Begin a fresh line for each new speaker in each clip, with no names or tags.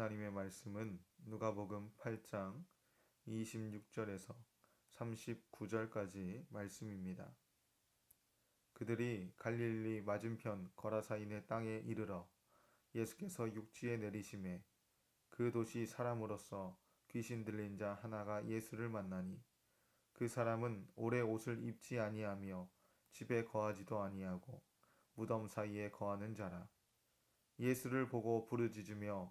하나님의 말씀은 누가복음 8장 26절에서 39절까지 말씀입니다. 그들이 갈릴리 맞은편 거라사인의 땅에 이르러 예수께서 육지에 내리심에 그 도시 사람으로서 귀신 들린 자 하나가 예수를 만나니 그 사람은 오래 옷을 입지 아니하며 집에 거하지도 아니하고 무덤 사이에 거하는 자라 예수를 보고 부르짖으며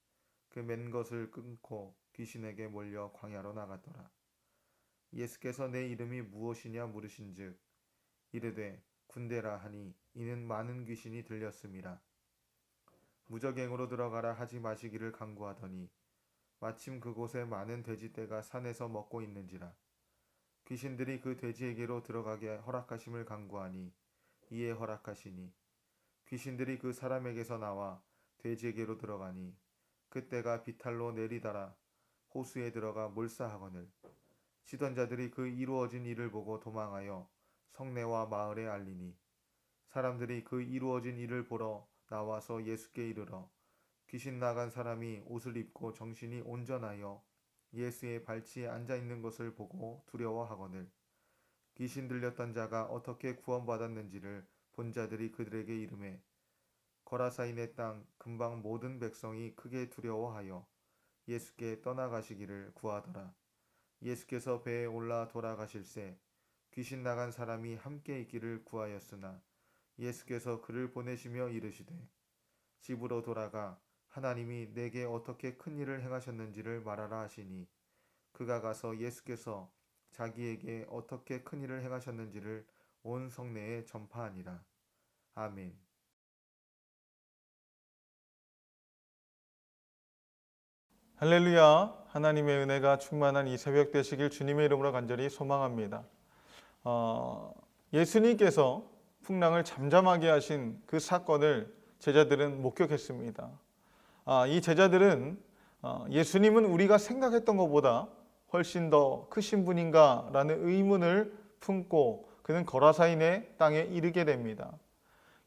그 맨 것을 끊고 귀신에게 몰려 광야로 나갔더라. 예수께서 내 이름이 무엇이냐 물으신즉 이르되 군대라 하니 이는 많은 귀신이 들렸음이라. 무적행으로 들어가라 하지 마시기를 강구하더니 마침 그곳에 많은 돼지떼가 산에서 먹고 있는지라. 귀신들이 그 돼지에게로 들어가게 허락하심을 강구하니 이에 허락하시니 귀신들이 그 사람에게서 나와 돼지에게로 들어가니 그때가 비탈로 내리다라. 호수에 들어가 몰사하거늘. 치던 자들이 그 이루어진 일을 보고 도망하여 성내와 마을에 알리니. 사람들이 그 이루어진 일을 보러 나와서 예수께 이르러 귀신 나간 사람이 옷을 입고 정신이 온전하여 예수의 발치에 앉아 있는 것을 보고 두려워하거늘. 귀신 들렸던 자가 어떻게 구원받았는지를 본 자들이 그들에게 이름해 거라사인의 땅 근방 모든 백성이 크게 두려워하여 예수께 떠나가시기를 구하더라. 예수께서 배에 올라 돌아가실새 귀신 나간 사람이 함께 있기를 구하였으나 예수께서 그를 보내시며 이르시되 집으로 돌아가 하나님이 내게 어떻게 큰 일을 행하셨는지를 말하라 하시니 그가 가서 예수께서 자기에게 어떻게 큰 일을 행하셨는지를 온 성내에 전파하니라. 아멘.
할렐루야. 하나님의 은혜가 충만한 이 새벽 되시길 주님의 이름으로 간절히 소망합니다. 어, 예수님께서 풍랑을 잠잠하게 하신 그 사건을 제자들은 목격했습니다. 아, 이 제자들은 어, 예수님은 우리가 생각했던 것보다 훨씬 더 크신 분인가라는 의문을 품고 그는 거라사인의 땅에 이르게 됩니다.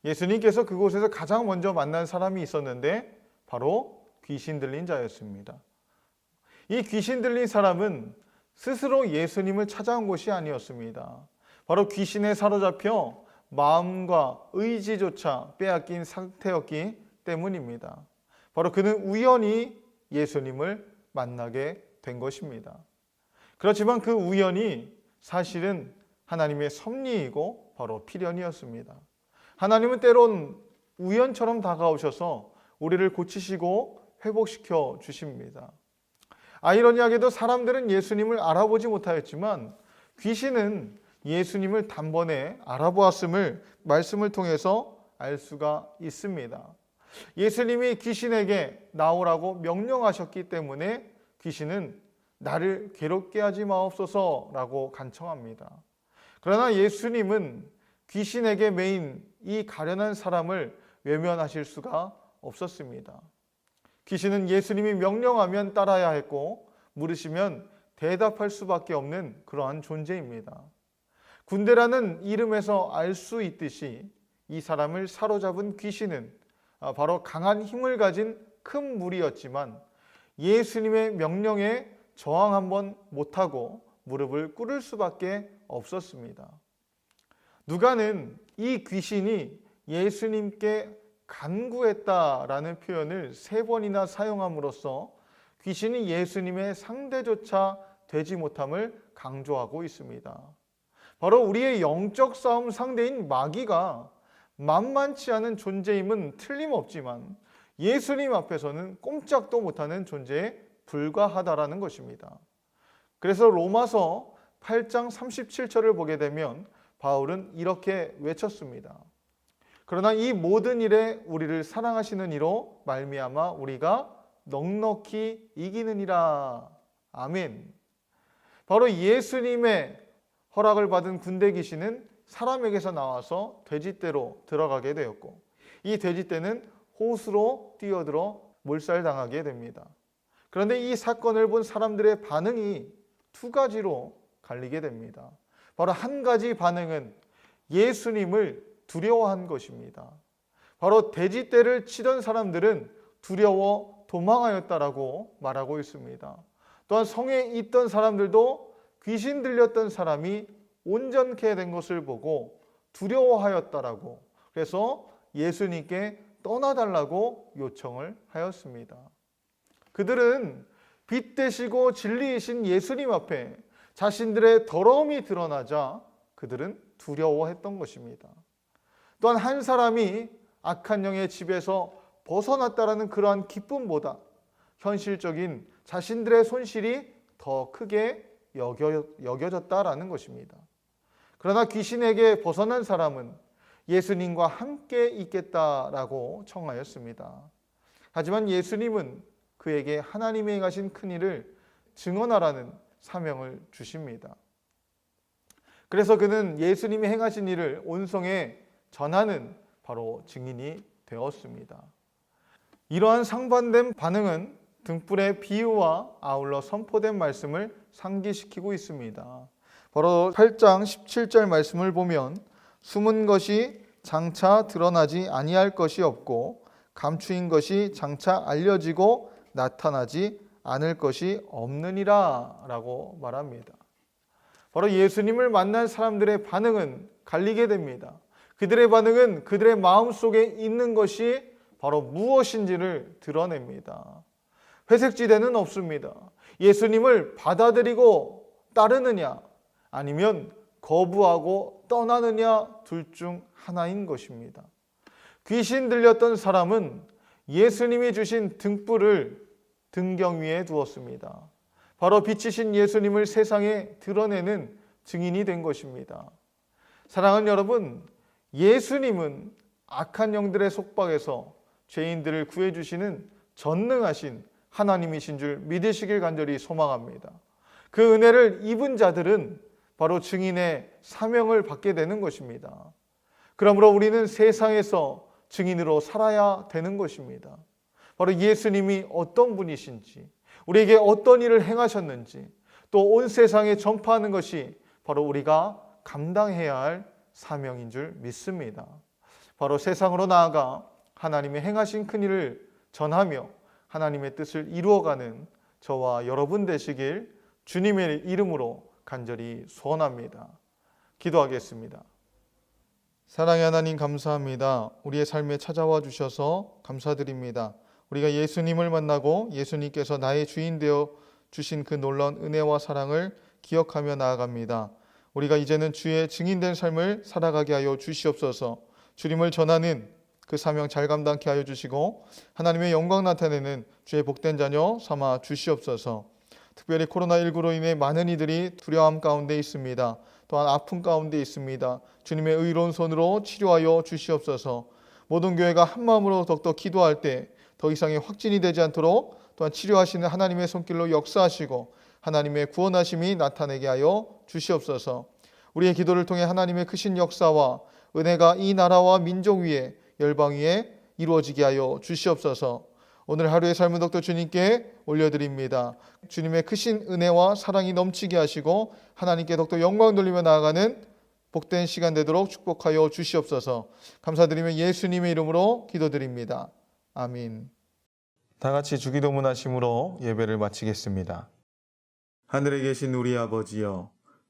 예수님께서 그곳에서 가장 먼저 만난 사람이 있었는데 바로 귀신 들린 자였습니다. 이 귀신 들린 사람은 스스로 예수님을 찾아온 것이 아니었습니다. 바로 귀신에 사로잡혀 마음과 의지조차 빼앗긴 상태였기 때문입니다. 바로 그는 우연히 예수님을 만나게 된 것입니다. 그렇지만 그 우연이 사실은 하나님의 섭리이고 바로 필연이었습니다. 하나님은 때론 우연처럼 다가오셔서 우리를 고치시고 회복시켜 주십니다. 아이러니하게도 사람들은 예수님을 알아보지 못하였지만 귀신은 예수님을 단번에 알아보았음을 말씀을 통해서 알 수가 있습니다. 예수님이 귀신에게 나오라고 명령하셨기 때문에 귀신은 나를 괴롭게 하지 마옵소서라고 간청합니다. 그러나 예수님은 귀신에게 메인 이 가련한 사람을 외면하실 수가 없었습니다. 귀신은 예수님이 명령하면 따라야 했고 물으시면 대답할 수밖에 없는 그러한 존재입니다. 군대라는 이름에서 알 수 있듯이 이 사람을 사로잡은 귀신은 아, 바로 강한 힘을 가진 큰 무리였지만 예수님의 명령에 저항 한번 못하고 무릎을 꿇을 수밖에 없었습니다. 누가는 이 귀신이 예수님께 간구했다라는 표현을 세 번이나 사용함으로써 귀신이 예수님의 상대조차 되지 못함을 강조하고 있습니다. 바로 우리의 영적 싸움 상대인 마귀가 만만치 않은 존재임은 틀림없지만 예수님 앞에서는 꼼짝도 못하는 존재에 불과하다라는 것입니다. 그래서 로마서 8장 37절을 보게 되면 바울은 이렇게 외쳤습니다. 그러나 이 모든 일에 우리를 사랑하시는 이로 말미암아 우리가 넉넉히 이기느니라. 아멘. 바로 예수님의 허락을 받은 군대 귀신은 사람에게서 나와서 돼지떼로 들어가게 되었고 이 돼지떼는 호수로 뛰어들어 몰살당하게 됩니다. 그런데 이 사건을 본 사람들의 반응이 두 가지로 갈리게 됩니다. 바로 한 가지 반응은 예수님을 두려워한 것입니다. 바로 돼지떼를 치던 사람들은 두려워 도망하였다라고 말하고 있습니다. 또한 성에 있던 사람들도 귀신 들렸던 사람이 온전케 된 것을 보고 두려워하였다라고 그래서 예수님께 떠나달라고 요청을 하였습니다. 그들은 빛 되시고 진리이신 예수님 앞에 자신들의 더러움이 드러나자 그들은 두려워했던 것입니다. 또한 한 사람이 악한 영의 집에서 벗어났다라는 그러한 기쁨보다 현실적인 자신들의 손실이 더 크게 여겨, 여겨졌다라는 것입니다. 그러나 귀신에게 벗어난 사람은 예수님과 함께 있겠다라고 청하였습니다. 하지만 예수님은 그에게 하나님의 행하신 큰 일을 증언하라는 사명을 주십니다. 그래서 그는 예수님이 행하신 일을 온성에 전하는 바로 증인이 되었습니다. 이러한 상반된 반응은 등불의 비유와 아울러 선포된 말씀을 상기시키고 있습니다. 바로 8장 17절 말씀을 보면 숨은 것이 장차 드러나지 아니할 것이 없고 감추인 것이 장차 알려지고 나타나지 않을 것이 없느니라 라고 말합니다. 바로 예수님을 만난 사람들의 반응은 갈리게 됩니다. 그들의 반응은 그들의 마음 속에 있는 것이 바로 무엇인지를 드러냅니다. 회색지대는 없습니다. 예수님을 받아들이고 따르느냐 아니면 거부하고 떠나느냐 둘 중 하나인 것입니다. 귀신 들렸던 사람은 예수님이 주신 등불을 등경 위에 두었습니다. 바로 빛이신 예수님을 세상에 드러내는 증인이 된 것입니다. 사랑하는 여러분, 예수님은 악한 영들의 속박에서 죄인들을 구해주시는 전능하신 하나님이신 줄 믿으시길 간절히 소망합니다. 그 은혜를 입은 자들은 바로 증인의 사명을 받게 되는 것입니다. 그러므로 우리는 세상에서 증인으로 살아야 되는 것입니다. 바로 예수님이 어떤 분이신지, 우리에게 어떤 일을 행하셨는지, 또 온 세상에 전파하는 것이 바로 우리가 감당해야 할 사명인 줄 믿습니다. 바로 세상으로 나아가 하나님의 행하신 큰 일을 전하며 하나님의 뜻을 이루어가는 저와 여러분 되시길 주님의 이름으로 간절히 소원합니다. 기도하겠습니다. 사랑의 하나님 감사합니다. 우리의 삶에 찾아와 주셔서 감사드립니다. 우리가 예수님을 만나고 예수님께서 나의 주인 되어 주신 그 놀라운 은혜와 사랑을 기억하며 나아갑니다. 우리가 이제는 주의 증인된 삶을 살아가게 하여 주시옵소서. 주님을 전하는 그 사명 잘 감당케 하여 주시고 하나님의 영광 나타내는 주의 복된 자녀 삼아 주시옵소서. 특별히 코로나19로 인해 많은 이들이 두려움 가운데 있습니다. 또한 아픔 가운데 있습니다. 주님의 의로운 손으로 치료하여 주시옵소서. 모든 교회가 한 마음으로 더욱더 기도할 때 더 이상의 확진이 되지 않도록 또한 치료하시는 하나님의 손길로 역사하시고 하나님의 구원하심이 나타내게 하여 주시옵소서. 우리의 기도를 통해 하나님의 크신 역사와 은혜가 이 나라와 민족 위에 열방 위에 이루어지게 하여 주시옵소서. 오늘 하루의 삶은 덕도 주님께 올려드립니다. 주님의 크신 은혜와 사랑이 넘치게 하시고 하나님께 더욱더 영광 돌리며 나아가는 복된 시간 되도록 축복하여 주시옵소서. 감사드리며 예수님의 이름으로 기도드립니다. 아멘. 다 같이 주기도문 하심으로 예배를 마치겠습니다.
하늘에 계신 우리 아버지여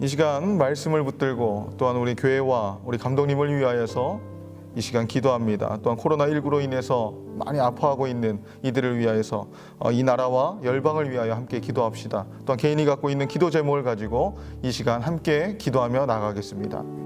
이 시간 말씀을 붙들고 또한 우리 교회와 우리 감독님을 위하여서 이 시간 기도합니다. 또한 코로나19로 인해서 많이 아파하고 있는 이들을 위하여서 어, 이 나라와 열방을 위하여 함께 기도합시다. 또한 개인이 갖고 있는 기도 제목을 가지고 이 시간 함께 기도하며 나가겠습니다.